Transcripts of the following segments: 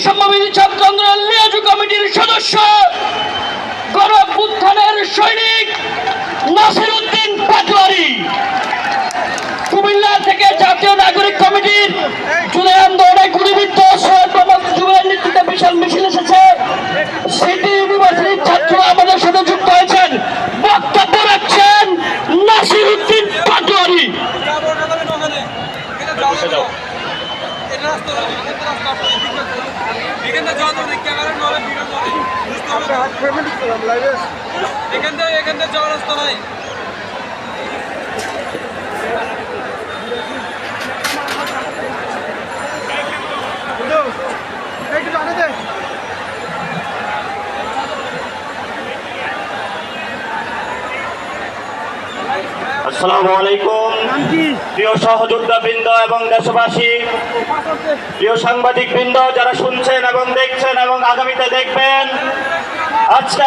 বৈষম্যবিধি ছাত্র কমিটির সদস্য গণপুত্থানের সৈনিক নাসির উদ্দিন কুমিল্লা থেকে জাতীয় নাগরিক কমিটির জুলাই আন্দোলনে গুলিবিদ্ধ সৈয়দ মোহাম্মদ নেতৃত্বে বিশাল মিছিল এসেছে। সিটি ইউনিভার্সিটির ছাত্ররা আমাদের সাথে যুক্ত হয়েছেন। বক্তব্য রাখছেন নাসির উদ্দিন বসে থেকে এখানটা এখানটা যাওয়ার রাস্তা নাই আসসালামু আলাইকুম। প্রিয় সহযোদ্ধা এবং দেশবাসী, প্রিয় সাংবাদিক যারা শুনছেন এবং দেখছেন এবং আগামীতে দেখবেন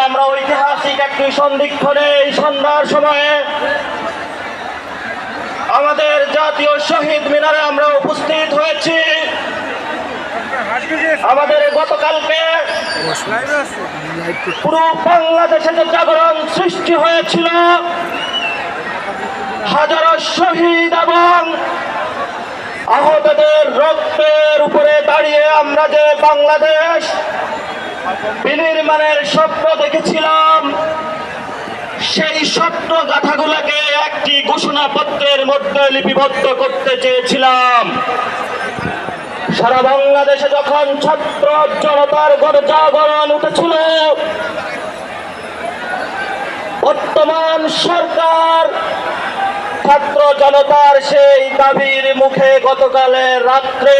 আমরা ঐতিহাসিক একটি এই সন্ধ্যার সময়ে আমাদের জাতীয় শহীদ মিনারে আমরা উপস্থিত হয়েছি। আমাদের গতকালকে পুরো বাংলাদেশে যে জাগরণ সৃষ্টি হয়েছিল হাজারো শহীদ এবং আহতদের রক্তের উপরে দাঁড়িয়ে আমরা যে বাংলাদেশ বিনির্মাণের স্বপ্ন দেখেছিলাম, সেই স্বপ্ন গাথাগুলোকে একটি ঘোষণাপত্রের মধ্যে লিপিবদ্ধ করতে চেয়েছিলাম। সারা বাংলাদেশে যখন ছাত্র জনতার গণজাগরণ উঠেছিল, বর্তমান সরকার ছাত্র জনতার সেই দাবির মুখে গতকালের রাত্রে